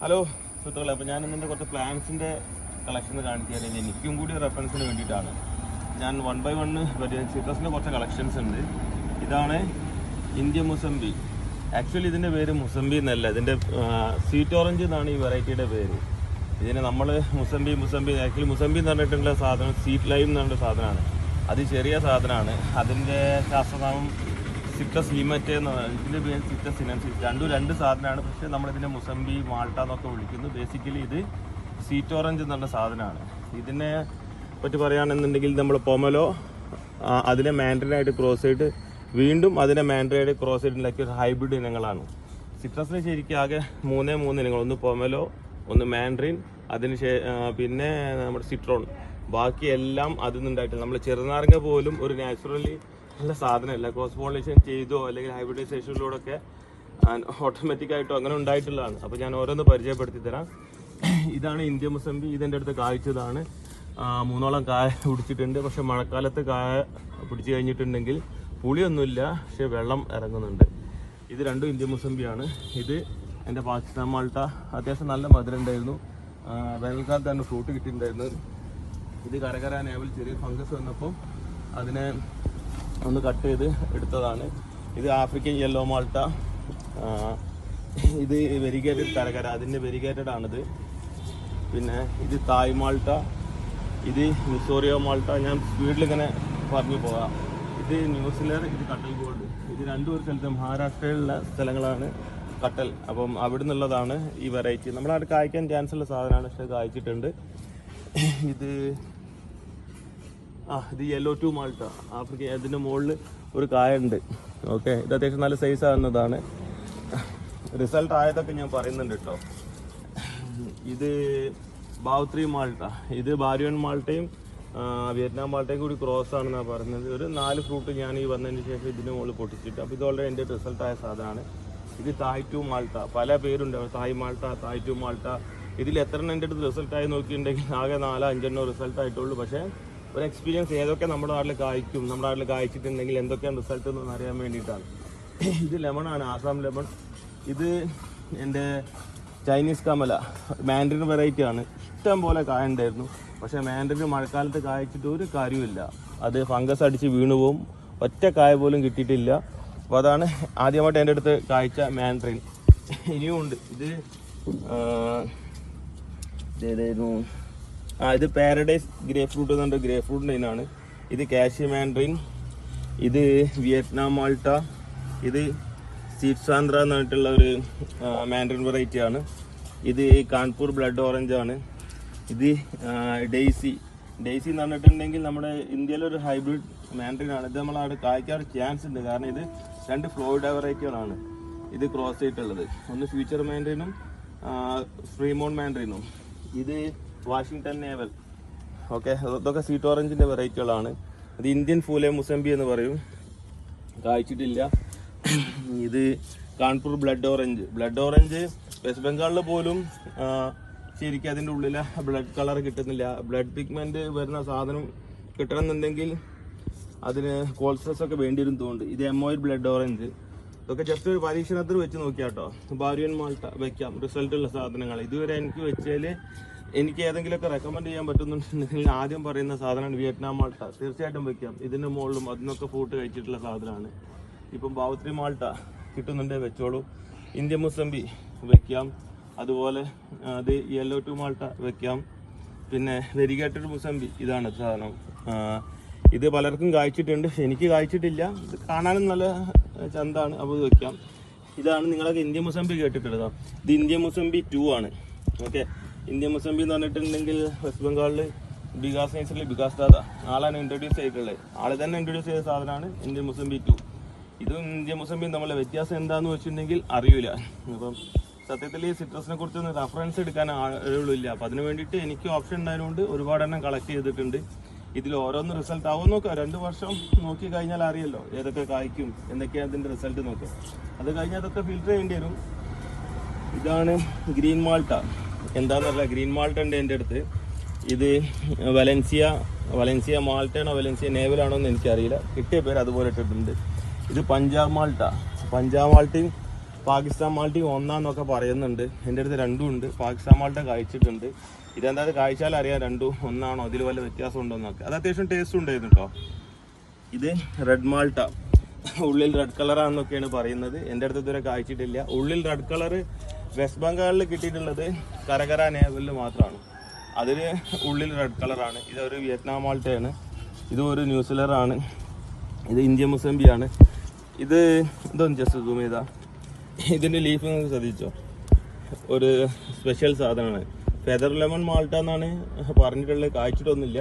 Hello സുഹൃത്തുക്കളെ അപ്പോൾ ഞാൻ ഇന്നിന്റെ കുറച്ച് പ്ലാൻസിന്റെ കളക്ഷൻ കാണിക്കാൻ എനിക്കും കൂടി റെഫറൻസിന് വേണ്ടിയിട്ടാണ്. ഞാൻ വൺ ബൈ വണ്ണ് സിട്രസിന്റെ കുറച്ച് കളക്ഷൻസ് ഉണ്ട്. ഇതാണ് ഇന്ത്യ മുസംബി ആക്ച്വലി ഇതിന്റെ പേര് മുസംബി എന്നല്ല. ഇതിന്റെ സ്വീറ്റ് ഓറഞ്ച് എന്നാണ് ഈ വെറൈറ്റിയുടെ പേര്. ഇതിന് നമ്മൾ മുസംബി മുസംബി ആക്ച്വലി മുസംബി എന്ന് പറഞ്ഞിട്ടുള്ള സാധനം സീറ്റ് ലൈം എന്ന് പറഞ്ഞ സാധനമാണ്. അത് ചെറിയ സാധനമാണ്. അതിന്റെ ശാസ്ത്രനാമം സിറ്റസ് ലിമറ്റ് എന്ന് ഇതിന്റെ പേര് സിറ്റസ് ഇനൻസിസ് രണ്ടും രണ്ട് സാധനമാണ്. പക്ഷേ നമ്മളിതിനെ മുസംബി മാൾട്ട എന്നൊക്കെ വിളിക്കുന്നു. ബേസിക്കലി ഇത് സീറ്റ് ഓറഞ്ച് എന്നുള്ള സാധനമാണ്. ഇതിനെ പറ്റി പറയുകയാണെന്നുണ്ടെങ്കിൽ നമ്മൾ പൊമലോ അതിനെ മാൻഡ്രിനായിട്ട് ക്രോസ് ചെയ്തിട്ട് വീണ്ടും അതിനെ മാൻഡ്രൈഡ് ക്രോസ് ചെയ്തിട്ടുണ്ടാക്കിയ ഒരു ഹൈബ്രിഡ് ഇനങ്ങളാണ്. സിട്രസിന് ശരിക്കും ആകെ മൂന്നേ മൂന്ന് ഇനങ്ങൾ. ഒന്ന് പൊമലോ ഒന്ന് മാൻഡ്രിൻ അതിന് പിന്നെ നമ്മുടെ സിട്രോൺ ബാക്കി എല്ലാം അതിൽ നിന്നുണ്ടായിട്ടില്ല നമ്മൾ ചെറുനാരങ്ങ പോലും ഒരു നാച്ചുറലി നല്ല സാധനമല്ല? ക്രോസ് പോളിനേഷൻ ചെയ്തോ അല്ലെങ്കിൽ ഹൈബ്രിഡൈസേഷനിലൂടെ ഒക്കെ ഓട്ടോമാറ്റിക് ആയിട്ടോ അങ്ങനെ ഉണ്ടായിട്ടുള്ളതാണ്. അപ്പോൾ ഞാൻ ഓരോന്ന് പരിചയപ്പെടുത്തി തരാം. ഇതാണ് ഇന്ത്യ മുസംബി ഇതെന്റെ അടുത്ത് കായ്ച്ചതാണ് മൂന്നോളം കായ പിടിച്ചിട്ടുണ്ട്. പക്ഷെ മഴക്കാലത്ത് കായ പിടിച്ചു കഴിഞ്ഞിട്ടുണ്ടെങ്കിൽ പുളിയൊന്നുമില്ല പക്ഷെ വെള്ളം ഇറങ്ങുന്നുണ്ട്. ഇത് രണ്ടും ഇന്ത്യ മുസംബിയാണ്. ഇത് എന്റെ പാകിസ്ഥാൻ മാൾട്ട. അത്യാവശ്യം നല്ല മധുരം ഉണ്ടായിരുന്നു വേനൽക്കാലത്ത് വേനൽക്കാലത്താണ് ഫ്രൂട്ട് കിട്ടിയിട്ടുണ്ടായിരുന്നത് ഇത് കരകര നേവൽ ചെറിയ ഫംഗസ് വന്നപ്പോൾ അതിനെ ഒന്ന് കട്ട് ചെയ്ത് എടുത്തതാണ്. ഇത് ആഫ്രിക്കൻ യെല്ലോ മാൾട്ട. ഇത് വെരിഗേറ്റഡ് കരകര അതിന്റെ വെരിഗേറ്റഡ് ആണിത്. പിന്നെ ഇത് തായ് മാൾട്ട ഇത് മിസോറിയോ മാൾട്ട. ഞാൻ സ്പീഡിൽ ഇങ്ങനെ പറഞ്ഞു പോകാം ഇത് ന്യൂസിലർ ഇത് കട്ടൽ ഗോൾഡ്. ഇത് രണ്ടും ഒരു സ്ഥലത്ത് മഹാരാഷ്ട്രയിലുള്ള സ്ഥലങ്ങളാണ് കട്ടൽ. അപ്പം അവിടെ നിന്നുള്ളതാണ് ഈ വെറൈറ്റി നമ്മളവിടെ കായ്ക്കാൻ ചാൻസ് ഉള്ള സാധനമാണ് പക്ഷേ കായ്ച്ചിട്ടുണ്ട്. ഇത് ആ ഇത് യെല്ലോ ടു മാൾട്ട ആഫ്രിക്ക അതിന്റെ മുകളിൽ ഒരു കായ ഉണ്ട് ഓക്കെ ഇത് അത്യാവശ്യം നല്ല സൈസ് ആകുന്നതാണ്. റിസൾട്ട് ആയതൊക്കെ ഞാൻ പറയുന്നുണ്ട് കേട്ടോ. ഇത് ബാവത്രി മാൾട്ട ഇത് ബാരിയോൻ മാൾട്ടയും വിയറ്റ്നാം മാൾട്ടയും കൂടി ക്രോസ് ആണെന്നാണ് പറയുന്നത്. ഒരു നാല് ഫ്രൂട്ട് ഞാൻ ഈ വന്നതിന് ശേഷം ഇതിന് മുകളിൽ പൊട്ടിച്ചിട്ട്. അപ്പോൾ ഇത് എന്റെ റിസൾട്ട് ആയ സാധനമാണ്. ഇത് തായ് ടു മാൾട്ട പല പേരുണ്ട്. Thai malta Thai two malta ഇതിൽ എത്ര എണ്ണം എന്റെ അടുത്ത് റിസൾട്ടായി നോക്കിയിട്ടുണ്ടെങ്കിൽ ആകെ നാലോ അഞ്ചെണ്ണോ റിസൾട്ടായിട്ടുള്ളൂ പക്ഷേ ഒരു എക്സ്പീരിയൻസ് ഏതൊക്കെ നമ്മുടെ നാട്ടിൽ കായ്ക്കും നമ്മുടെ നാട്ടിൽ കായ്ച്ചിട്ടുണ്ടെങ്കിൽ എന്തൊക്കെയാണ് റിസൾട്ട് എന്ന് അറിയാൻ വേണ്ടിയിട്ടാണ്. ഇത് ലെമൺ ആണ് ആസാം ലെമൺ ഇത് എന്റെ ചൈനീസ് കമല മാൻഡ്രിൻ വെറൈറ്റി ആണ്. ഇഷ്ടം പോലെ കായ പക്ഷേ മാൻഡ്രിൻ മഴക്കാലത്ത് കായ്ച്ചിട്ട് ഒരു കാര്യമില്ല അത് ഫംഗസ് അടിച്ച് വീണു പോവും. ഒറ്റ കായ പോലും കിട്ടിയിട്ടില്ല. അപ്പോൾ അതാണ് ആദ്യമായിട്ട് എന്റെ അടുത്ത് കായ്ച്ച മാൻഡ്രിൻ ഇനിയും ഉണ്ട്. ഇത് ഇതേതായിരുന്നു ആ ഇത് പാരഡൈസ് ഗ്രേ ഫ്രൂട്ട് എന്ന് പറഞ്ഞ ഗ്രേ ഫ്രൂട്ടിന്റെ ഇനാണ് ഇത് കാഷ്യ മാൻഡ്രിൻ ഇത് വിയറ്റ്നാം മാൾട്ട ഇത് സീറ്റ് സാന്ദ്ര എന്ന് പറഞ്ഞിട്ടുള്ള ഒരു മാൻഡ്രിൻ വെറൈറ്റി ആണ്. ഇത് കാൺപൂർ ബ്ലഡ് ഓറഞ്ച് ആണ്. ഇത് ഡെയ്സി ഡെയ്സി എന്ന് പറഞ്ഞിട്ടുണ്ടെങ്കിൽ നമ്മുടെ ഇന്ത്യയിലൊരു ഹൈബ്രിഡ് മാൻഡ്രിൻ ആണ്. ഇത് നമ്മളവിടെ കായ്ക്കാൻ ചാൻസ് ഉണ്ട്. കാരണം ഇത് രണ്ട് ഫ്ലോയിഡ് വെറൈറ്റികളാണ് ഇത് ക്രോസ് ചെയ്തിട്ടുള്ളത്. ഒന്ന് ഫ്യൂച്ചർ മാൻഡ്രിനും ഫ്രീമോൺ മാൻഡ്രിനും ഇത് വാഷിങ്ടൺ നേവൽ ഓക്കെ ഇതൊക്കെ സീറ്റ് ഓറഞ്ചിന്റെ വെറൈറ്റികളാണ് അത് ഇന്ത്യൻ ഫൂലെ മുസംബി എന്ന് പറയും. കായ്ച്ചിട്ടില്ല. ഇത് Kanpur blood orange. Blood orange west ബംഗാളിൽ പോലും ശരിക്കും അതിന്റെ ഉള്ളിൽ ബ്ലഡ് കളർ കിട്ടുന്നില്ല. ബ്ലഡ് പിഗ്മെന്റ് വരുന്ന സാധനം കിട്ടണമെന്നുണ്ടെങ്കിൽ അതിന് കോൾസസ് ഒക്കെ വേണ്ടി വരും തോന്നുന്നുണ്ട്. ഇത് എമോയിഡ് ബ്ലഡ് ഓറഞ്ച്. ഇതൊക്കെ ജസ്റ്റ് ഒരു പരീക്ഷണത്തിൽ വെച്ച് നോക്കിയാട്ടോ. ബാരിയൻ മാൾട്ട വെക്കാം. റിസൾട്ടുള്ള സാധനങ്ങൾ ഇതുവരെ എനിക്ക് വെച്ചാൽ എനിക്ക് ഏതെങ്കിലുമൊക്കെ റെക്കമെൻഡ് ചെയ്യാൻ പറ്റുന്നുണ്ടെങ്കിൽ ആദ്യം പറയുന്ന സാധനമാണ് വിയറ്റ്നാം മാൾട്ട തീർച്ചയായിട്ടും വെക്കാം. ഇതിന്റെ മുകളിലും അതിനൊക്കെ ഫൂട്ട് കഴിച്ചിട്ടുള്ള സാധനമാണ്. ഇപ്പം ബാവത്രി മാൾട്ട കിട്ടുന്നുണ്ടേ വെച്ചോളൂ. ഇന്ത്യൻ മുസംബി വെക്കാം. അതുപോലെ അത് യെല്ലോ ടു മാൾട്ട വെക്കാം. പിന്നെ വെരിഗേറ്റഡ് മുസംബി ഇതാണ് സാധനം. ഇത് പലർക്കും കായ്ച്ചിട്ടുണ്ട്. എനിക്ക് കായ്ച്ചിട്ടില്ല. ഇത് കാണാനും നല്ല ചന്താണ്. അപ്പോൾ ഇത് വെക്കാം. ഇതാണ് നിങ്ങളൊക്കെ ഇന്ത്യ മുസംബി കേട്ടിട്ടുള്ളതാണ് ഇത് ഇന്ത്യ മുസംബി ടു ആണ്. ഓക്കെ ഇന്ത്യ മുസംബി എന്ന് പറഞ്ഞിട്ടുണ്ടെങ്കിൽ വെസ്റ്റ് ബംഗാളിൽ ബികാസ് നൈസറിൽ ബികാസ് ദാദ. ആളാണ് ഇൻട്രൊഡ്യൂസ് ചെയ്തിട്ടുള്ളത്. ആൾ തന്നെ ഇൻട്രൊഡ്യൂസ് ചെയ്ത സാധനമാണ് ഇന്ത്യ മുസംബി ടു ഇതും ഇന്ത്യ മുസംബിയും തമ്മിലുള്ള വ്യത്യാസം എന്താണെന്ന് വെച്ചിട്ടുണ്ടെങ്കിൽ അറിയില്ല അപ്പം സത്യത്തിൽ ഈ സിട്രസിനെ കുറിച്ചൊന്ന് റഫറൻസ് എടുക്കാൻ ആളുകളില്ല. അപ്പം അതിന് വേണ്ടിയിട്ട് എനിക്ക് ഓപ്ഷൻ ഉണ്ടായതുകൊണ്ട് ഒരുപാട് എണ്ണം കളക്ട് ചെയ്തിട്ടുണ്ട്. ഇതിൽ ഓരോന്ന് റിസൾട്ട് ആവും നോക്കാം. രണ്ട് വർഷം നോക്കി കഴിഞ്ഞാൽ അറിയല്ലോ ഏതൊക്കെ കായ്ക്കും എന്തൊക്കെയാണ് അതിന്റെ റിസൾട്ട് നോക്കാം അത് കഴിഞ്ഞാൽ അതൊക്കെ ഫിൽറ്റർ ചെയ്യേണ്ടി വരും. ഇതാണ് ഗ്രീൻ മാൾട്ട. എന്താണെന്നറിയില്ല ഗ്രീൻ മാൾട്ട് ഉണ്ട് എന്റെ അടുത്ത്. ഇത് വലൻസിയ വലൻസിയ മാൾട്ടാണോ വലൻസിയ നേവലാണോ എന്ന് എനിക്കറിയില്ല. കിട്ടിയ പേര് അതുപോലെ ഇട്ടിട്ടുണ്ട്. ഇത് പഞ്ചാബ് മാൾട്ട. പഞ്ചാബ് മാൾട്ടയും പാകിസ്ഥാൻ മാൾട്ടി ഒന്നാന്നൊക്കെ പറയുന്നുണ്ട്. എന്റെ അടുത്ത് രണ്ടും ഉണ്ട്. പാകിസ്ഥാൻ മാൾട്ട കഴിച്ചിട്ടുണ്ട്. ഇതെന്താ കഴിച്ചാൽ അറിയാം രണ്ടും ഒന്നാണോ അതിൽ വല്ല വ്യത്യാസം ഉണ്ടോ എന്നൊക്കെ. അത് അത്യാവശ്യം ടേസ്റ്റ് ഉണ്ടായിരുന്നു കേട്ടോ ഇത് റെഡ് മാൾട്ട. ഉള്ളിൽ റെഡ് കളറാണെന്നൊക്കെയാണ് പറയുന്നത്. എന്റെ അടുത്ത് ഇതുവരെ കായ്ച്ചിട്ടില്ല ഉള്ളിൽ റെഡ് കളർ വെസ്റ്റ് ബംഗാളിൽ കിട്ടിയിട്ടുള്ളത് കരകര നേവലിൽ മാത്രമാണ്. അതിന് ഉള്ളിൽ റെഡ് കളറാണ് ഇതൊരു വിയറ്റ്നാം മാൾട്ടയാണ് ഇത് ഒരു ന്യൂസിലറാണ് ഇത് ഇന്ത്യ മുസംബിയാണ് ഇത് ഇതൊന്ന് ജസ്റ്റ് സൂം ചെയ്താ. ഇതിന്റെ ലീഫ് നിങ്ങൾക്ക് ശ്രദ്ധിച്ചോ? ഒരു സ്പെഷ്യൽ സാധനമാണ്. ഫെദർ ലെമൺ മാൾട്ട എന്നാണ് പറഞ്ഞിട്ടുള്ളത്. കായ്ച്ചിട്ടൊന്നുമില്ല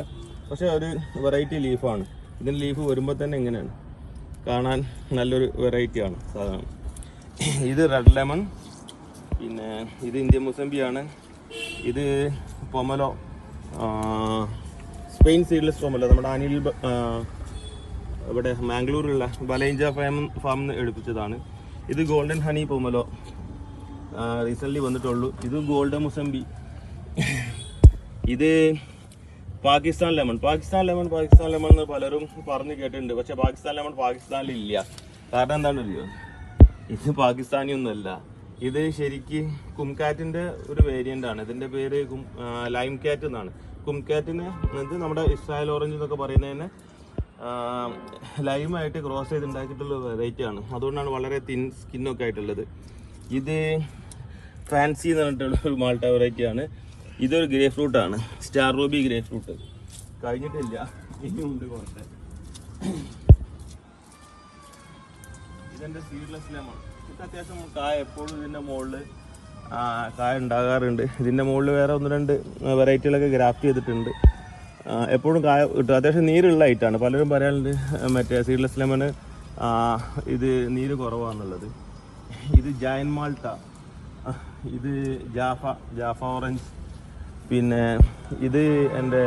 പക്ഷേ ഒരു വെറൈറ്റി ലീഫാണ് ഇതിന്റെ ലീഫ് വരുമ്പോൾ തന്നെ എങ്ങനെയാണ് കാണാൻ നല്ലൊരു വെറൈറ്റിയാണ് സാധനം. ഇത് റെഡ് ലെമൺ പിന്നെ ഇത് ഇന്ത്യൻ മുസംബിയാണ് ഇത് പൊമലോ സ്പെയിൻ സീഡ്ലെസ് പൊമലോ. നമ്മുടെ അനിൽ ഇവിടെ മാംഗ്ലൂരിലുള്ള ബലൈഞ്ച ഫാം ഫാമിൽ നിന്ന് എടുപ്പിച്ചതാണ്. ഇത് ഗോൾഡൻ ഹണി പൊമലോ. റീസെന്റ്ലി വന്നിട്ടുള്ളൂ. ഇത് ഗോൾഡൻ മുസംബി ഇത് Pakistan lemon. Pakistan lemon Pakistan lemon എന്ന് പലരും പറഞ്ഞു കേട്ടിട്ടുണ്ട്. പക്ഷേ പാകിസ്ഥാൻ ലെമൺ പാകിസ്ഥാനിലില്ല. കാരണം എന്താണെന്നറിയോ? ഇത് പാകിസ്ഥാനി ഒന്നുമല്ല ഇത് ശരിക്ക് കുംകാറ്റിന്റെ ഒരു വേരിയന്റ് ആണ്. ഇതിന്റെ പേര് ലൈം കാറ്റ് എന്നാണ്. കുംകാറ്റിന് ഇത് നമ്മുടെ ഇസ്രായേൽ ഓറഞ്ച് എന്നൊക്കെ പറയുന്നതിന് ലൈമായിട്ട് ക്രോസ് ചെയ്ത് ഉണ്ടാക്കിയിട്ടുള്ള വെറൈറ്റി ആണ്. അതുകൊണ്ടാണ് വളരെ തിൻ സ്കിന്നൊക്കെ ആയിട്ടുള്ളത്. ഇത് ഫാൻസി എന്ന് പറഞ്ഞിട്ടുള്ള ഒരു മാൾട്ട വെറൈറ്റി ആണ്. ഇതൊരു ഗ്രേ ഫ്രൂട്ട് ആണ്. സ്റ്റാർ റൂബി ഗ്രേ ഫ്രൂട്ട് കഴിഞ്ഞിട്ടില്ല ഇനിയുണ്ട് കുറച്ച് ഇതെന്റെ സീഡ്ലെസ് ലെമൺ അത്യാവശ്യം കായ എപ്പോഴും ഇതിന്റെ മുകളിൽ കായ ഉണ്ടാകാറുണ്ട്. ഇതിന്റെ മുകളിൽ വേറെ ഒന്ന് രണ്ട് വെറൈറ്റികളൊക്കെ ഗ്രാഫ്റ്റ് ചെയ്തിട്ടുണ്ട്. എപ്പോഴും കായ കിട്ടും. അത്യാവശ്യം നീരുള്ള ഐറ്റാണ് പലരും പറയാനുണ്ട് മറ്റേ സീഡ്ലെസ് ലെമണ് ഇത് നീര് കുറവാണെന്നുള്ളത് ഇത് ജയൻ മാൾട്ട ഇത് ജാഫ ജാഫ ഓറഞ്ച് പിന്നെ ഇത് എന്റെ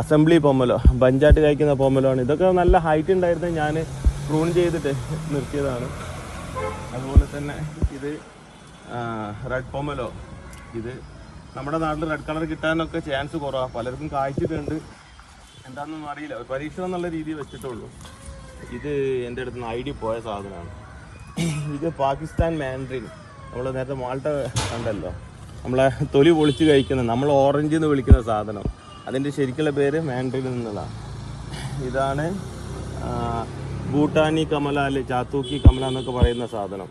അസംബ്ലി പൊമ്മലോ ബഞ്ചാട്ട് കഴിക്കുന്ന പൊമ്മലോ ആണ് ഇതൊക്കെ നല്ല ഹൈറ്റ് ഉണ്ടായിരുന്നത് ഞാൻ പ്രൂൺ ചെയ്തിട്ട് നിർത്തിയതാണ്. അതുപോലെ തന്നെ ഇത് റെഡ് പൊമലോ ഇത് നമ്മുടെ നാട്ടിൽ റെഡ് കളർ കിട്ടാനൊക്കെ ചാൻസ് കുറവാണ് പലർക്കും കായ്ച്ചിട്ടുണ്ട്. എന്താണെന്നൊന്നും അറിയില്ല. ഒരു പരീക്ഷണം എന്നുള്ള രീതി വെച്ചിട്ടുള്ളൂ. ഇത് എന്റെ അടുത്ത് നിന്ന് ഐ ഡി പോയ സാധനമാണ്. ഇത് പാകിസ്ഥാൻ മാൻഡ്രിൻ നമ്മൾ നേരത്തെ മാൾട്ട കണ്ടല്ലോ. നമ്മളെ തൊലി പൊളിച്ച് കഴിക്കുന്ന നമ്മൾ ഓറഞ്ച് എന്ന് വിളിക്കുന്ന സാധനം. അതിന്റെ ശരിക്കുള്ള പേര് മാൻഡ്രിൻ എന്നുള്ളതാണ് ഇതാണ് ഭൂട്ടാനി കമല അല്ലെ ചാത്തൂക്കി കമല എന്നൊക്കെ പറയുന്ന സാധനം.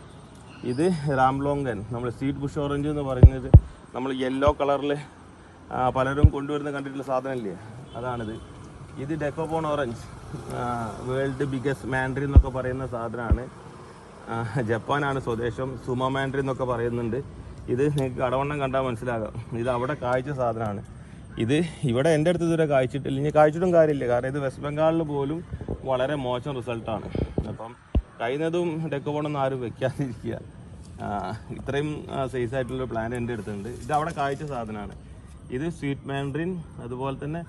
ഇത് റാംലോങ്കൻ നമ്മൾ സീഡ് ബുഷ് ഓറഞ്ച് എന്ന് പറയുന്നത് നമ്മൾ യെല്ലോ കളറിൽ പലരും കൊണ്ടുവരുന്ന കണ്ടിട്ടുള്ള സാധനമില്ലേ? അതാണിത്. ഇത് dekopon orange world biggest mandarin എന്നൊക്കെ പറയുന്ന സാധനമാണ്. ജപ്പാനാണ് സ്വദേശം. സുമ മാൻഡ്രി എന്നൊക്കെ പറയുന്നുണ്ട്. ഇത് നിങ്ങൾക്ക് കടവണ്ണം കണ്ടാൽ മനസ്സിലാകാം. ഇത് അവിടെ കാഴ്ച സാധനമാണ്. ഇത് ഇവിടെ എന്റെ അടുത്ത് ഇതുവരെ കായ്ച്ചിട്ടില്ല. ഇനി കായ്ച്ചിട്ടും കാര്യമില്ല. കാരണം ഇത് വെസ്റ്റ് ബംഗാളിൽ പോലും വളരെ മോശം റിസൾട്ടാണ്. അപ്പം കഴിയുന്നതും ഡെക്കോപോണൊന്നും ആരും വെക്കാതിരിക്കുക. ഇത്രയും സൈസ് ആയിട്ടുള്ള പ്ലാൻ എന്റെ അടുത്തുണ്ട്. ഇത് അവിടെ കായ്ച്ച സാധനമാണ്. ഇത് സ്വീറ്റ് മാൻഡ്രിൻ അതുപോലെ തന്നെ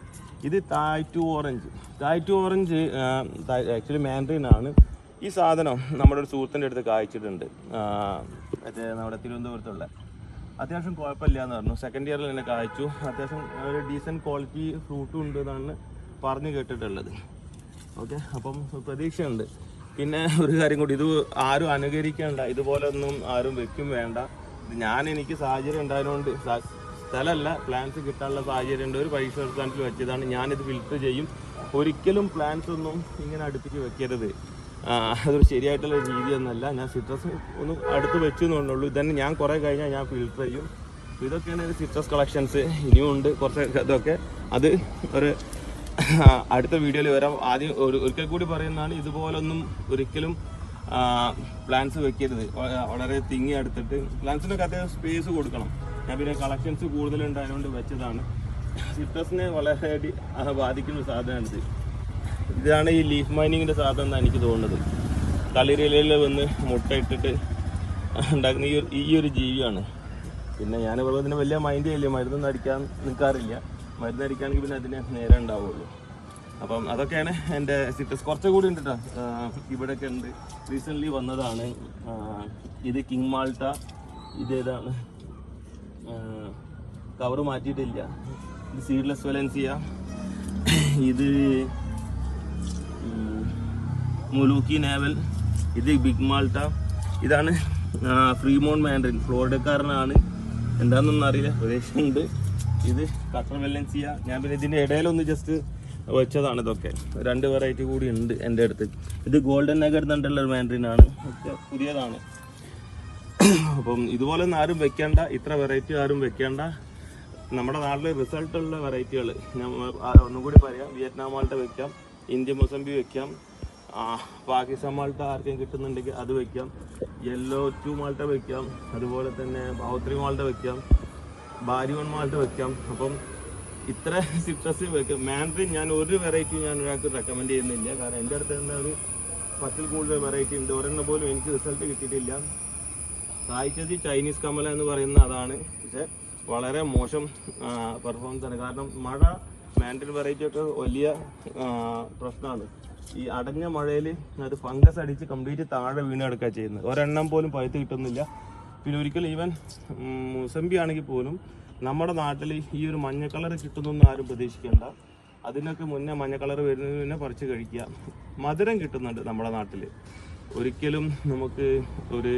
ഇത് Thai two orange Thai two orange actually mandarin ആണ്. ഈ സാധനം നമ്മുടെ ഒരു സുഹൃത്തിന്റെ അടുത്ത് കായ്ച്ചിട്ടുണ്ട് മറ്റേ നമ്മുടെ തിരുവനന്തപുരത്തുള്ള. അത്യാവശ്യം കുഴപ്പമില്ല എന്ന് പറഞ്ഞു സെക്കൻഡ് ഇയറിൽ തന്നെ കായ്ച്ചു. അത്യാവശ്യം ഒരു ഡീസന്റ് ക്വാളിറ്റി ഫ്രൂട്ടും ഉണ്ട് എന്നാണ് പറഞ്ഞു കേട്ടിട്ടുള്ളത്. ഓക്കെ അപ്പം പ്രതീക്ഷയുണ്ട്. പിന്നെ ഒരു കാര്യം കൂടി ഇത് ആരും അനുകരിക്കേണ്ട ഇതുപോലെ ഒന്നും ആരും വെക്കും വേണ്ട. ഞാൻ എനിക്ക് സാഹചര്യം ഉണ്ടായതുകൊണ്ട് സ്ഥലമല്ല പ്ലാൻസ് കിട്ടാനുള്ള സാഹചര്യം ഉണ്ട് ഒരു പൈസ സ്ഥാനത്തിൽ വെച്ചതാണ്. ഞാനിത് ഫിൽറ്റർ ചെയ്യും. ഒരിക്കലും പ്ലാൻസ് ഒന്നും ഇങ്ങനെ അടുപ്പിച്ച് വെക്കരുത്. അതൊരു ശരിയായിട്ടുള്ള രീതിയൊന്നുമല്ല ഞാൻ സിട്രസ് ഒന്ന് അടുത്ത് വെച്ചു എന്നുള്ളൂ ഇതന്നെ ഞാൻ കുറേ കഴിഞ്ഞാൽ ഞാൻ ഫിൽറ്റർ ചെയ്യും. ഇതൊക്കെയാണ് സിട്രസ് കളക്ഷൻസ് ഇനിയും ഉണ്ട് കുറച്ച് ഇതൊക്കെ. അത് ഒരു അടുത്ത വീഡിയോയിൽ വരാം. ആദ്യം ഒരു ഒരിക്കൽ കൂടി പറയുന്നതാണ് ഇതുപോലൊന്നും ഒരിക്കലും പ്ലാൻസ് വെക്കരുത്. വളരെ തിങ്ങി എടുത്തിട്ട് പ്ലാൻസിനൊക്കെ അത്യാവശ്യം സ്പേസ് കൊടുക്കണം. ഞാൻ പിന്നെ കളക്ഷൻസ് കൂടുതലുണ്ടായതുകൊണ്ട് വെച്ചതാണ്. സിട്രസിനെ വളരെ ബാധിക്കുന്ന സാധനമാണിത് ഇതാണ് ഈ ലീഫ് മൈനിങ്ങിന്റെ സാധനം എന്നാണ് എനിക്ക് തോന്നുന്നത്. കളിരിലയിൽ വന്ന് മുട്ട ഇട്ടിട്ട് ഉണ്ടാക്കുന്ന ഈ ഒരു ജീവിയാണ്. പിന്നെ ഞാൻ ഇതിന് വലിയ മൈൻഡ് ചെയ്യില്ല. മരുന്നൊന്നും അടിക്കാൻ നിൽക്കാറില്ല മരുന്ന് അടിക്കുകയാണെങ്കിൽ പിന്നെ അതിന് നേരെ ഉണ്ടാവുള്ളൂ. അപ്പം അതൊക്കെയാണ് എന്റെ സിറ്റസ് കുറച്ചുകൂടി ഉണ്ട് കേട്ടോ ഇവിടെയൊക്കെ ഉണ്ട്. റീസെന്റ്ലി വന്നതാണ്. ഇത് കിങ് മാൾട്ട. ഇതേതാണ് കവർ മാറ്റിയിട്ടില്ല. ഇത് സീഡ്ലെസ് വലൻസിയ ഇത് മുലൂക്കി നേവൽ ഇത് ബിഗ് മാൾട്ട. ഇതാണ് ഫ്രീമോൺ മാൻഡ്രിൻ ഫ്ലോറിഡക്കാരനാണ് എന്താണെന്നൊന്നും അറിയില്ല പ്രദേശമുണ്ട് ഇത് കട്ടർ വെല്ലൻസിയ ഞാൻ പിന്നെ ഇതിന്റെ ഇടയിലൊന്ന് ജസ്റ്റ് വെച്ചതാണ് ഇതൊക്കെ. രണ്ട് വെറൈറ്റി കൂടി ഉണ്ട് എന്റെ അടുത്ത്. ഇത് ഗോൾഡൻ നഗർ എന്നുള്ള ഒരു മാൻഡ്രിനാണ് പുതിയതാണ്. അപ്പം ഇതുപോലെ ഒന്നും ആരും വെക്കേണ്ട. ഇത്ര വെറൈറ്റി ആരും വെക്കേണ്ട. നമ്മുടെ നാട്ടിൽ റിസൾട്ടുള്ള വെറൈറ്റികൾ ഞാൻ ഒന്നും കൂടി പറയാം. വിയറ്റ്നാം മാൾട്ട വെക്കാം. ഇന്ത്യ മൊസംബി വെക്കാം. പാകിസ്ഥാൻ മാൾട്ട ആർക്കും കിട്ടുന്നുണ്ടെങ്കിൽ അത് വെക്കാം. യെല്ലോ ടു മാൾട്ട വെക്കാം. അതുപോലെ തന്നെ ബൗത്രി മാൾട്ട വെക്കാം. മാൾട്ട വെക്കാം. അപ്പം ഇത്ര സിട്രസ് വെക്കാം. മാൻഡ്രിൻ ഞാൻ ഒരു വെറൈറ്റി ഞാൻ ഒരാൾക്ക് റെക്കമെൻഡ് ചെയ്യുന്നില്ല. കാരണം എന്റെ അടുത്ത് തന്നെ ഒരു പത്തിൽ കൂടുതൽ വെറൈറ്റി ഉണ്ട്. ഒരെണ്ണം പോലും എനിക്ക് റിസൾട്ട് കിട്ടിയിട്ടില്ല. സായിച്ചത് ചൈനീസ് കമല എന്ന് പറയുന്ന അതാണ്. പക്ഷെ വളരെ മോശം പെർഫോമൻസ് ആണ്. കാരണം മഴ മാൻഡ്രിൻ വെറൈറ്റി ഒക്കെ വലിയ പ്രശ്നമാണ്. ഈ അടഞ്ഞ മഴയിൽ അത് ഫംഗസ് അടിച്ച് കംപ്ലീറ്റ് താഴെ വീണ് കിടക്കുക ചെയ്യുന്നത്. ഒരെണ്ണം പോലും പഴുത്ത് കിട്ടുന്നില്ല. പിന്നെ ഒരിക്കൽ ഈവൻ മുസമ്പി ആണെങ്കിൽ പോലും നമ്മുടെ നാട്ടിൽ ഈ ഒരു മഞ്ഞ കളർ കിട്ടുന്നൊന്നും ആരും പ്രതീക്ഷിക്കേണ്ട. അതിനൊക്കെ മുന്നേ മഞ്ഞ കളർ വരുന്നതിന് മുന്നേ പറിച്ച് കഴിക്കുക. മധുരം കിട്ടുന്നുണ്ട് നമ്മുടെ നാട്ടിൽ. ഒരിക്കലും നമുക്ക് ഒരു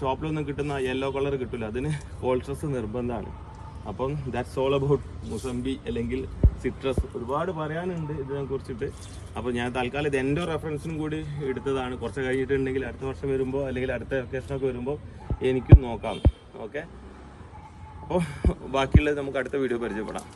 ഷോപ്പിലൊന്നും കിട്ടുന്ന യെല്ലോ കളർ കിട്ടില്ല അതിന് കോൾട്രസ് നിർബന്ധമാണ്. അപ്പം ദാറ്റ്സ് ഓൾ അബൌട്ട് മുസംബി അല്ലെങ്കിൽ സിട്രസ് ഒരുപാട് പറയാനുണ്ട് ഇതിനെ കുറിച്ചിട്ട് അപ്പോൾ ഞാൻ തൽക്കാലം ഇത് എന്റെ റെഫറൻസിനും കൂടി എടുത്തതാണ്. കുറച്ച് കഴിഞ്ഞിട്ടുണ്ടെങ്കിൽ അടുത്ത വർഷം വരുമ്പോൾ അല്ലെങ്കിൽ അടുത്ത വെക്കേഷനൊക്കെ വരുമ്പോൾ എനിക്കും നോക്കാം. ഓക്കെ അപ്പോൾ ബാക്കിയുള്ളത് നമുക്ക് അടുത്ത വീഡിയോ പരിചയപ്പെടാം.